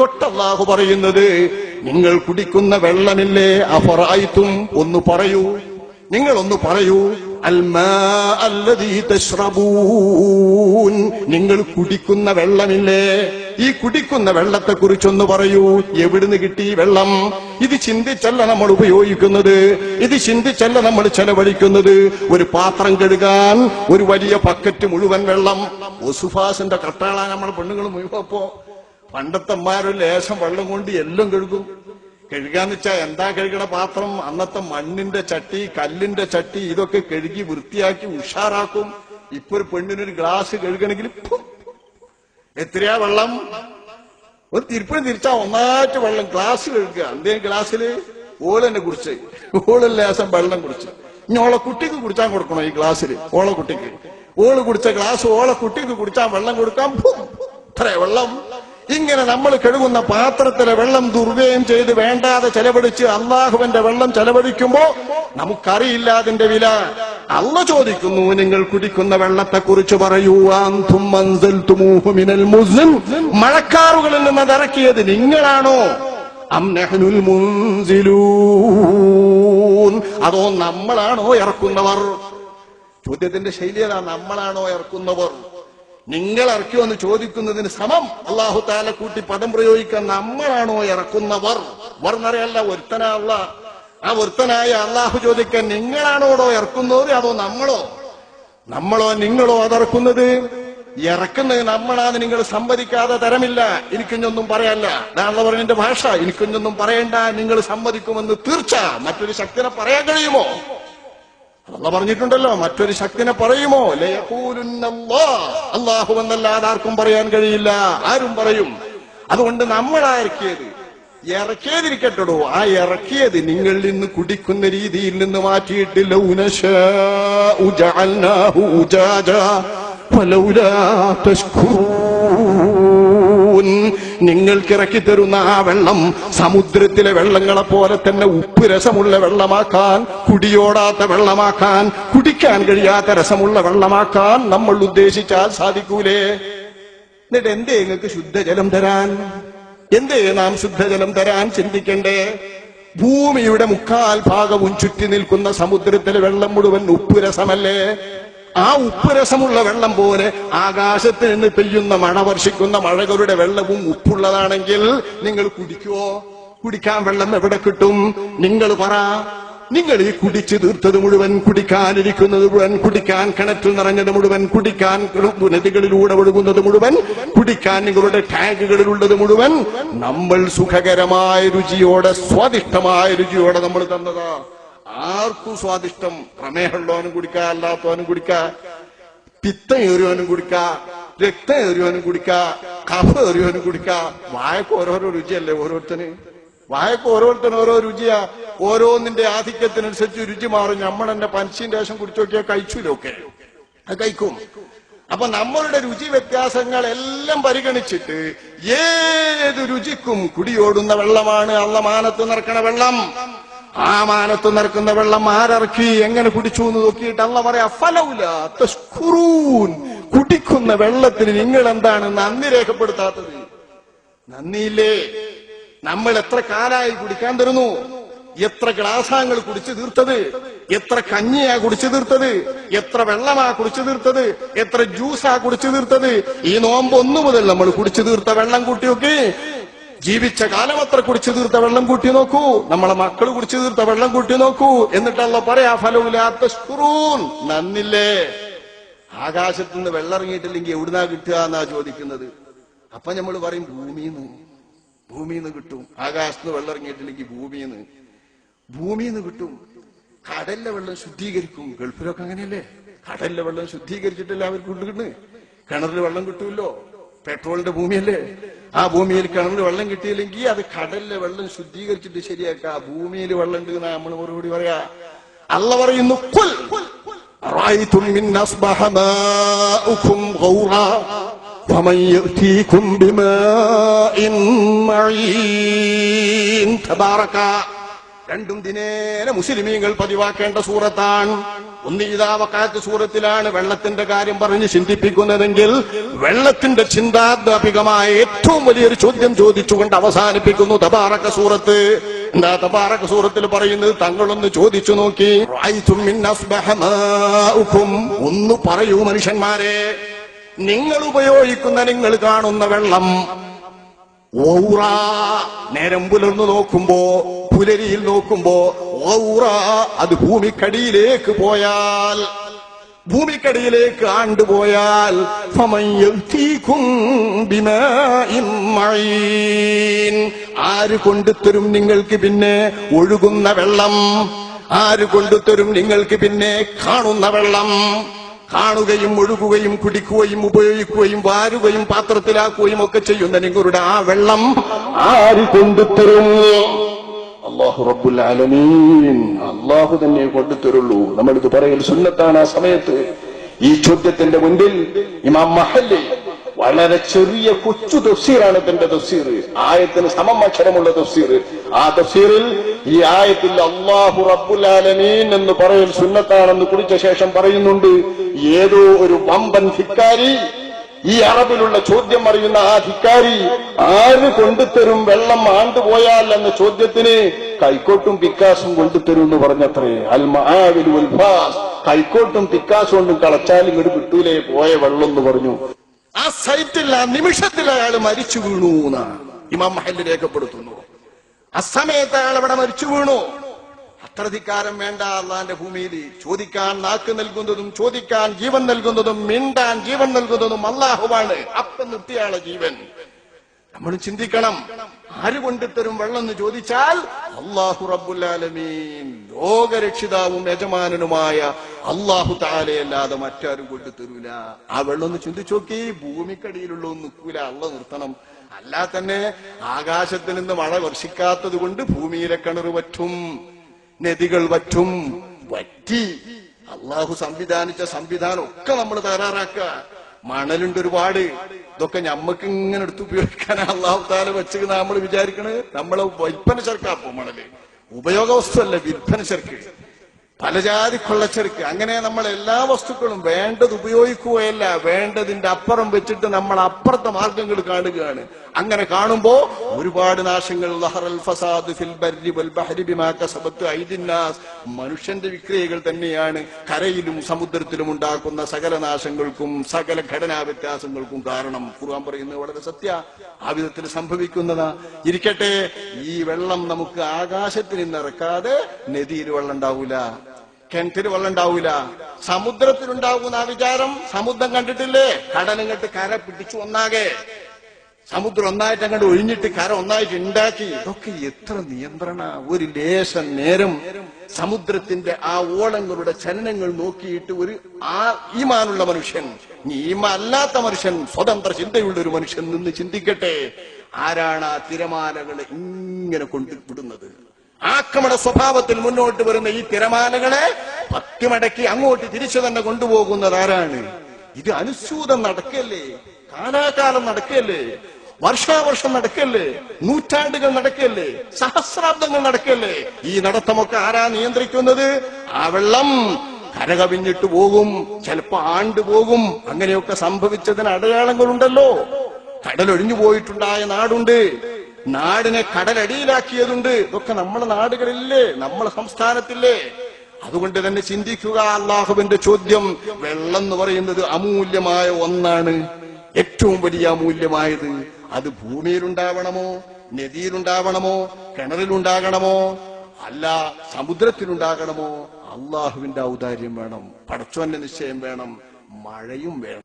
തൊട്ടല്ലാഹു പറയുന്നത് നിങ്ങൾ കുടിക്കുന്ന വെള്ളമില്ലേ അഫറായിത്തും ഒന്ന് പറയൂ. നിങ്ങൾ ഒന്ന് പറയൂ നിങ്ങൾ കുടിക്കുന്ന വെള്ളമില്ലേ? ഈ കുടിക്കുന്ന വെള്ളത്തെ കുറിച്ചൊന്ന് പറയൂ. എവിടുന്ന് കിട്ടി വെള്ളം? ഇത് ചിന്തിച്ചല്ല നമ്മൾ ഉപയോഗിക്കുന്നത്. ഇത് ചിന്തിച്ചല്ല നമ്മൾ ചെലവഴിക്കുന്നത്. ഒരു പാത്രം കഴുകാൻ ഒരു വലിയ പക്കറ്റ് മുഴുവൻ വെള്ളം. ഒസുഫാസിന്റെ കട്ടാളാ നമ്മൾ പെണ്ണുങ്ങൾ മുഴുവപ്പോ പണ്ടത്തെ അമ്മാരൊരു ലേശം വെള്ളം കൊണ്ട് എല്ലാം കഴുകും. കഴുകാന്ന് വെച്ചാൽ എന്താ കഴുകണ പാത്രം? അന്നത്തെ മണ്ണിന്റെ ചട്ടി കല്ലിന്റെ ചട്ടി ഇതൊക്കെ കഴുകി വൃത്തിയാക്കി ഉഷാറാക്കും. ഇപ്പൊ ഒരു പെണ്ണിനൊരു ഗ്ലാസ് കഴുകണമെങ്കിൽ എത്രയാ വെള്ളം? ഒരു തിരുപ്പണി തിരിച്ചാ ഒന്നായിട്ട് വെള്ളം ഗ്ലാസ് കഴുകുക. എന്തേ ഗ്ലാസ്സിൽ? ഓളെന്നെ കുറിച്ച് ഓൾ ലേശം വെള്ളം കുടിച്ച്. ഇനി ഓളെ കുട്ടിക്ക് കുടിച്ചാൻ കൊടുക്കണോ ഈ ഗ്ലാസ്സിൽ ഓളെ കുട്ടിക്ക്. ഓൾ കുടിച്ച ഗ്ലാസ് ഓളെ കുട്ടിക്ക് കുടിച്ചാൻ വെള്ളം കൊടുക്കാം ഇത്രേ വെള്ളം. ഇങ്ങനെ നമ്മൾ കഴുകുന്ന പാത്രത്തിലെ വെള്ളം ദുർവ്യയം ചെയ്ത് വേണ്ടാതെ ചെലവഴിച്ച് അള്ളാഹുവിന്റെ വെള്ളം ചെലവഴിക്കുമ്പോ നമുക്കറിയില്ല അതിന്റെ വില. അള്ള ചോദിക്കുന്നു നിങ്ങൾ കുടിക്കുന്ന വെള്ളത്തെ കുറിച്ച് പറയൂ മഴക്കാറുകളിൽ നിന്ന് ഇറക്കിയത് നിങ്ങളാണോ? അതോ നമ്മളാണോ ഇറക്കുന്നവർ? ചോദ്യത്തിന്റെ ശൈലിയതാ നമ്മളാണോ ഇറക്കുന്നവർ? നിങ്ങൾ ഇറക്കിയോ എന്ന് ചോദിക്കുന്നതിന് സമം. അള്ളാഹു താല കൂട്ടി പദം പ്രയോഗിക്കാൻ നമ്മളാണോ ഇറക്കുന്നവർ? വർ എന്നറിയല്ല ഒരുത്തനാള്ള ആ ഒരുത്തനായ അള്ളാഹു ചോദിക്കാൻ നിങ്ങളാണോടോ ഇറക്കുന്നവർ അതോ നമ്മളോ? നമ്മളോ നിങ്ങളോ അതിറക്കുന്നത്? ഇറക്കുന്നത് നമ്മളാന്ന് നിങ്ങൾ സമ്മതിക്കാതെ തരമില്ല. എനിക്കിഞ്ഞൊന്നും പറയാല്ല. അതാണല്ലോ പറഞ്ഞതിന്റെ ഭാഷ. എനിക്കിഞ്ഞൊന്നും പറയണ്ട. നിങ്ങൾ സമ്മതിക്കുമെന്ന് തീർച്ച. മറ്റൊരു ശക്തിനെ പറയാൻ കഴിയുമോ? അല്ല പറഞ്ഞിട്ടുണ്ടല്ലോ മറ്റൊരു ശക്തിനെ പറയുമോ? അള്ളാഹു എന്നല്ലാതെ ആർക്കും പറയാൻ കഴിയില്ല. ആരും പറയും. അതുകൊണ്ട് നമ്മൾ ഇറക്കിയത്. ഇറക്കിയതിരിക്കട്ടോ ആ ഇറക്കിയത് നിങ്ങളിൽ നിന്ന് കുടിക്കുന്ന രീതിയിൽ നിന്ന് മാറ്റിയിട്ട് ലൗനശാഉ ജഅൽനാഹു ഉജാജാ. ഫലൗലാ തശ്കുറൂൻ നിങ്ങൾക്ക് ഇറക്കി തരുന്ന ആ വെള്ളം സമുദ്രത്തിലെ വെള്ളങ്ങളെ പോലെ തന്നെ ഉപ്പ് രസമുള്ള വെള്ളമാക്കാൻ കുടിയോടാത്ത വെള്ളമാക്കാൻ കുടിക്കാൻ കഴിയാത്ത രസമുള്ള വെള്ളമാക്കാൻ നമ്മൾ ഉദ്ദേശിച്ചാൽ സാധിക്കൂലേ? എന്നിട്ട് എന്തേ നിങ്ങൾക്ക് ശുദ്ധജലം തരാൻ? എന്തേ നാം ശുദ്ധജലം തരാൻ ചിന്തിക്കണ്ടേ? ഭൂമിയുടെ മുക്കാൽ ഭാഗവും ചുറ്റി നിൽക്കുന്ന സമുദ്രത്തിലെ വെള്ളം മുഴുവൻ ഉപ്പുരസമല്ലേ ആ ഉപ്പുരസമുള്ള വെള്ളം പോലെ ആകാശത്ത് നിന്ന് പെയ്യുന്ന മഴ വർഷിക്കുന്ന മഴകളുടെ വെള്ളവും ഉപ്പുള്ളതാണെങ്കിൽ നിങ്ങൾ കുടിക്കുവോ? കുടിക്കാൻ വെള്ളം എവിടെ കിട്ടും? നിങ്ങൾ പറ. നിങ്ങൾ ഈ കുടിച്ചു തീർത്തത് മുഴുവൻ കുടിക്കാനിരിക്കുന്നത് മുഴുവൻ കുടിക്കാൻ കിണറ്റിൽ നിറഞ്ഞത് മുഴുവൻ കുടിക്കാൻ നദികളിലൂടെ ഒഴുകുന്നത് മുഴുവൻ കുടിക്കാൻ നിങ്ങളുടെ ടാങ്കുകളിലുള്ളത് മുഴുവൻ നമ്മൾ സുഖകരമായ രുചിയോടെ സ്വാദിഷ്ടമായ രുചിയോടെ നമ്മൾ തന്നതാ. ആർക്കും സ്വാദിഷ്ടം. പ്രമേഹമുള്ളവനും കുടിക്ക അല്ലാത്തവനും കുടിക്ക പിത്തം ഏറിയവനും കുടിക്ക രക്തം ഏറിയവനും കുടിക്ക കഫ ഏറിയവനും കുടിക്ക. വായക്ക് ഓരോരോ രുചിയല്ലേ ഓരോരുത്തന്? വായക്ക് ഓരോരുത്തരും ഓരോ രുചിയാ. ഓരോന്നിന്റെ ആധിക്യത്തിനനുസരിച്ച് രുചി മാറും. നമ്മൾ എന്നെ പഞ്ചിന്റെ ശേഷം കുടിച്ചു നോക്കിയാൽ കഴിച്ചൂലൊക്കെ അത് കഴിക്കും. അപ്പൊ നമ്മളുടെ രുചി വ്യത്യാസങ്ങളെല്ലാം പരിഗണിച്ചിട്ട് ഏത് രുചിക്കും കുടിയോടുന്ന വെള്ളമാണ്. അള്ള മാനത്ത് നിറക്കണ വെള്ളം. ആ മാനത്ത് നിറക്കുന്ന വെള്ളം ആരറക്കി എങ്ങനെ കുടിച്ചു എന്ന് നോക്കിയിട്ട് അല്ല പറയാ തഷ്കുറൂൻ കുടിക്കുന്ന വെള്ളത്തിന് നിങ്ങൾ എന്താണ് നന്ദി രേഖപ്പെടുത്താത്തത്. നന്ദിയില്ലേ? നമ്മൾ എത്ര കാലായി കുടിക്കാൻ തരുന്നു? എത്ര ഗ്ലാസാങ്ങൾ കുടിച്ചു തീർത്തത്? എത്ര കഞ്ഞിയാ കുടിച്ചു തീർത്തത്? എത്ര വെള്ളമാ കുടിച്ചു തീർത്തത്? എത്ര ജ്യൂസാ കുടിച്ചു തീർത്തത്? ഈ നോമ്പ് ഒന്നു മുതൽ നമ്മൾ കുടിച്ചു തീർത്ത വെള്ളം കൂട്ടിയൊക്കെ ജീവിച്ച കാലം അത്ര കുടിച്ചു തീർത്ത വെള്ളം കൂട്ടി നോക്കൂ. നമ്മളെ മക്കൾ കുടിച്ചു തീർത്ത വെള്ളം കൂട്ടി നോക്കൂ. എന്നിട്ടല്ല പറയാ ഫലമില്ലാത്ത സ്ക്രൂൻ നന്നില്ലേ? ആകാശത്ത് നിന്ന് വെള്ളം ഇറങ്ങിയിട്ടില്ലെങ്കിൽ എവിടുന്നാ കിട്ടുക എന്നാ ചോദിക്കുന്നത്. അപ്പൊ നമ്മൾ പറയും ഭൂമിന്ന്. ഭൂമിന്ന് കിട്ടും. ആകാശത്ത് വെള്ളം ഇറങ്ങിയിട്ടില്ലെങ്കിൽ ഭൂമിന്ന്. ഭൂമിന്ന് കിട്ടും. കടലിലെ വെള്ളം ശുദ്ധീകരിക്കും. ഗൾഫിലൊക്കെ അങ്ങനെയല്ലേ? കടലിലെ വെള്ളം ശുദ്ധീകരിച്ചിട്ടല്ലേ അവർക്ക് കിണറിൽ വെള്ളം കിട്ടുമല്ലോ പെട്രോളിന്റെ ഭൂമിയല്ലേ? ആ ഭൂമിയിൽ കിണറിൽ വെള്ളം കിട്ടിയില്ലെങ്കിൽ അത് കടലിലെ വെള്ളം ശുദ്ധീകരിച്ചിട്ട് ശരിയാക്കുക. ഭൂമിയിൽ വെള്ളം ഉണ്ട് നമ്മൾ മറുപടി പറയാ. അല്ല പറയുന്നു രണ്ടും ദിനേന മുസ്ലിമീങ്ങൾ പതിവാക്കേണ്ട സൂറത്താണ്. ഒന്ന് സൂറത്തിലാണ് വെള്ളത്തിന്റെ കാര്യം പറഞ്ഞ് ചിന്തിപ്പിക്കുന്നതെങ്കിൽ വെള്ളത്തിന്റെ ചിന്താത്മകമായ ഏറ്റവും വലിയൊരു ചോദ്യം ചോദിച്ചുകൊണ്ട് അവസാനിപ്പിക്കുന്നു തബാറക്ക സൂറത്ത്. എന്താ തബാറക്ക സൂറത്തിൽ പറയുന്നത്? തങ്ങളൊന്ന് ചോദിച്ചു നോക്കി. ഒന്ന് പറയൂ മനുഷ്യന്മാരെ. നിങ്ങൾ ഉപയോഗിക്കുന്ന നിങ്ങൾ കാണുന്ന വെള്ളം നേരം പുലർന്നു നോക്കുമ്പോ പുലരിയിൽ നോക്കുമ്പോ അത് ഭൂമിക്കടിയിലേക്ക് പോയാൽ ഭൂമിക്കടിയിലേക്ക് ആണ്ടുപോയാൽ. ആര് കൊണ്ടുത്തരും നിങ്ങൾക്ക് പിന്നെ ഒഴുകുന്ന വെള്ളം? ആര് കൊണ്ടുത്തരും നിങ്ങൾക്ക് പിന്നെ കാണുന്ന വെള്ളം? കാണുകയും ഒഴുകുകയും കുടിക്കുകയും ഉപയോഗിക്കുകയും വാരുകയും പാത്രത്തിലാക്കുകയും ഒക്കെ ചെയ്യുന്ന നിങ്ങളുടെ ആ വെള്ളം ആര് കൊണ്ടുത്തരും അള്ളാഹു റബ്ബുൽ അള്ളാഹു തന്നെ കൊണ്ടുത്തരുള്ളൂ നമ്മളിത് പറയൽ സുന്നത്താണ് ആ സമയത്ത്. ഈ ചോദ്യത്തിന്റെ മുൻപിൽ ഇമാം മഹല്ലി വളരെ ചെറിയ കൊച്ചു തഫ്സീറാണ് തന്റെ തഫ്സീർ. ആയത്തിന് സമം അക്ഷരമുള്ള തഫ്സീർ. ആ തഫ്സീറിൽ ഈ ആയത്തിൽ അള്ളാഹു റബ്ബുൽ ആലമീൻ എന്ന് പറയൽ സുന്നത്താണെന്ന് കുറിച്ച ശേഷം പറയുന്നുണ്ട്. ഏതോ ഒരു വമ്പൻ ധിക്കാരി ഈ അറബിലുള്ള ചോദ്യം അറിയുന്ന ആ ധിക്കാരി ആര് കൊണ്ടുത്തരും വെള്ളം ആണ്ടുപോയാൽ എന്ന ചോദ്യത്തിന് കൈക്കോട്ടും പിക്കാസും കൊണ്ടുതരും എന്ന് പറഞ്ഞത്രേ. അൽ മഹാവിൽ ഉൽഫാസ് കൈക്കോട്ടും പിക്കാസും കൊണ്ടും കളച്ചാലും ഇങ്ങോട്ട് കിട്ടൂലേ പോയ വെള്ളം എന്ന് പറഞ്ഞു. ആ സൈറ്റിൽ ആ നിമിഷത്തിൽ അയാൾ മരിച്ചു വീണു എന്നാണ്. ഇമാം മഹൽ രേഖപ്പെടുത്തുന്നു. അസമയത്ത് അയാൾ അവിടെ മരിച്ചു വീണു. അത്ര വേണ്ട അള്ളാന്റെ ഭൂമിയിൽ ചോദിക്കാൻ നാക്ക് നൽകുന്നതും ചോദിക്കാൻ ജീവൻ നൽകുന്നതും മിണ്ടാൻ ജീവൻ നൽകുന്നതും അള്ളാഹുവാണ്. അപ്പം നിർത്തിയാണ് ജീവൻ. നമ്മൾ ചിന്തിക്കണം ആര് കൊണ്ടുത്തരും വെള്ളം എന്ന് ചോദിച്ചാൽ അള്ളാഹു റബുല്ലാലമീൻ ലോകരക്ഷിതാവും യജമാനനുമായ അള്ളാഹു താലയല്ലാതെ മറ്റാരും കൊണ്ടുത്തരൂല ആ വെള്ളം ഒന്ന് ചിന്തിച്ചു നോക്കി ഭൂമിക്കടിയിലുള്ള ഒന്ന് നിൽക്കൂല. അള്ള നിർത്തണം. അല്ലാ തന്നെ ആകാശത്തിൽ നിന്ന് മഴ വർഷിക്കാത്തത് കൊണ്ട് ഭൂമിയിലെ കിണർ വറ്റും നദികൾ വറ്റും വറ്റി. അള്ളാഹു സംവിധാനിച്ച സംവിധാനം ഒക്കെ നമ്മൾ തയ്യാറാക്കുക. മണലുണ്ട് ഒരുപാട്. ഇതൊക്കെ ഞമ്മക്ക് ഇങ്ങനെ എടുത്ത് ഉപയോഗിക്കാൻ അള്ളാഹു താല വെച്ച് നമ്മൾ വിചാരിക്കണേ നമ്മളെ വിൽപ്പന ചെറുക്കാപ്പോ മണൽ. ഉപയോഗ വിൽപ്പന അല്ല വിൽപ്പന ചെറുക്ക്. അങ്ങനെ നമ്മൾ എല്ലാ വസ്തുക്കളും വേണ്ടത് ഉപയോഗിക്കുകയല്ല വേണ്ടതിന്റെ അപ്പുറം വെച്ചിട്ട് നമ്മൾ അപ്പുറത്തെ മാർഗങ്ങൾ കാണുകയാണ്. അങ്ങനെ കാണുമ്പോ ഒരുപാട് നാശങ്ങൾ. മനുഷ്യന്റെ വിക്രിയകൾ തന്നെയാണ്. കരയിലും സമുദ്രത്തിലും ഉണ്ടാക്കുന്ന സകല നാശങ്ങൾക്കും സകല ഘടനാ വ്യത്യാസങ്ങൾക്കും കാരണം. ഖുർആൻ പറയുന്നത് വളരെ സത്യ. ആ വിധത്തിൽ സംഭവിക്കുന്നതാ. ഇരിക്കട്ടെ ഈ വെള്ളം നമുക്ക് ആകാശത്തിൽ നിന്നിറക്കാതെ നദിയിൽ വെള്ളം ഉണ്ടാവൂല. കിണറ്റിൽ വെള്ളം ഉണ്ടാവൂല സമുദ്രത്തിലുണ്ടാകുന്ന ആ വിചാരം സമുദ്രം കണ്ടിട്ടില്ലേ? കടലിങ്ങട്ട് കര പിടിച്ചു ഒന്നാകെ. സമുദ്രം ഒന്നായിട്ട് അങ്ങോട്ട് ഒഴിഞ്ഞിട്ട് കര ഒന്നായിട്ട് ഉണ്ടാക്കി ഇതൊക്കെ എത്ര നിയന്ത്രണ ഒരു ലേശം നേരം സമുദ്രത്തിന്റെ ആ ഓളങ്ങളുടെ ചലനങ്ങൾ നോക്കിയിട്ട് ഒരു ആ ഈമാനുള്ള മനുഷ്യൻ ഈമല്ലാത്ത മനുഷ്യൻ സ്വതന്ത്ര ചിന്തയുള്ള ഒരു മനുഷ്യൻ നിന്ന് ചിന്തിക്കട്ടെ. ആരാണ് ആ തിരമാലകളെ ഇങ്ങനെ കൊണ്ടുവിടുന്നത് ആക്രമണ സ്വഭാവത്തിൽ മുന്നോട്ട് വരുന്ന ഈ തിരമാലകളെ പത്തുമടക്കി അങ്ങോട്ട് തിരിച്ചു തന്നെ കൊണ്ടുപോകുന്നത് ആരാണ്? ഇത് അനുസ്യൂതം നടക്കല്ലേ? കാലാകാലം നടക്കല്ലേ? വർഷാവർഷം നടക്കല്ലേ? നൂറ്റാണ്ടുകൾ നടക്കല്ലേ? സഹസ്രാബ്ദങ്ങൾ നടക്കല്ലേ? ഈ നടത്തമൊക്കെ ആരാ നിയന്ത്രിക്കുന്നത്? ആ വെള്ളം കരകവിഞ്ഞിട്ട് പോകും ചിലപ്പോ ആണ്ട് പോകും. അങ്ങനെയൊക്കെ സംഭവിച്ചതിന് അടയാളങ്ങളുണ്ടല്ലോ. കടലൊഴിഞ്ഞു പോയിട്ടുണ്ടായ നാടുണ്ട്. നാടിനെ കടലടിയിലാക്കിയതുണ്ട്. ഇതൊക്കെ നമ്മുടെ നാടുകളില്ലേ നമ്മുടെ സംസ്ഥാനത്തില്ലേ. അതുകൊണ്ട് തന്നെ ചിന്തിക്കുക അള്ളാഹുവിന്റെ ചോദ്യം. വെള്ളം എന്ന് പറയുന്നത് അമൂല്യമായ ഒന്നാണ്. ഏറ്റവും വലിയ അമൂല്യമായത് അത് ഭൂമിയിലുണ്ടാവണമോ നദിയിലുണ്ടാവണമോ കിണറിലുണ്ടാകണമോ അല്ല സമുദ്രത്തിലുണ്ടാകണമോ? അള്ളാഹുവിന്റെ ഔദാര്യം വേണം പടച്ചോന്റെ നിശ്ചയം വേണം മഴയും വേണം.